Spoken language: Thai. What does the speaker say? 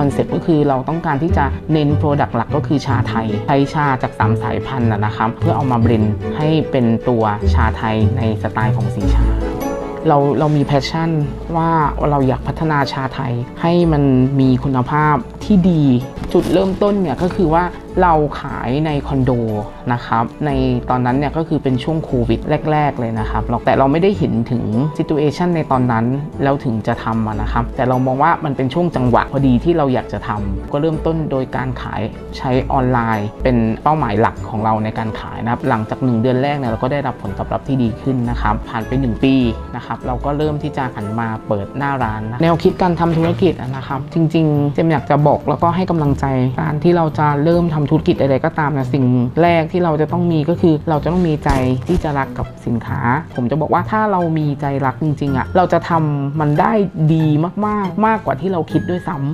คอนเซ็ปต์ก็คือเราต้องการที่จะเน้นโปรดักต์หลักก็คือชาไทยใช้ชาจาก 3 สายพันธุ์นะครับ เพื่อเอามาเบรนให้เป็นตัวชาไทยในสไตล์ของสีชาเราเรามีแพชชั่นว่าเราอยากพัฒนาชาไทยให้มันมีคุณภาพที่ดี จุดเริ่มต้นเนี่ยก็คือว่า เราขายในคอนโดนะครับในตอนนั้นเนี่ยก็คือเป็นช่วงโควิดแรก ๆ เลยนะครับเราแต่เราไม่ได้เห็นถึงซิตูเอชันในตอนนั้นแล้วถึงจะทำะนะครับแต่เรามองว่ามันเป็นช่วงจังหวะพอดีที่เราอยากจะทำก็เริ่มต้นโดยการขายใช้ออนไลน์ เป็นเป้าหมายหลักของเราในการขายนะครับหลังจาก 1 เดือนแรกเนี่ยเราก็ได้รับผลตอบรับที่ดีขึ้นนะครับผ่านไป 1 ปีนะครับเราก็เริ่มที่จะหันมาเปิดหน้าร้านนะแนวคิดการทำธุรกิจนะครับจริงๆเจมอยากจะบอกแล้วก็ให้กำลังใจการที่เราจะเริ่มทำธุรกิจใดๆก็ตามนะสิ่งแรกที่เราจะต้องมีก็คือเราจะต้องมีใจที่จะรักกับสินค้า ผมจะบอกว่าถ้าเรามีใจรักจริงๆอะเราจะทำมันได้ดีมากๆ มากกว่าที่เราคิดด้วยซ้ำ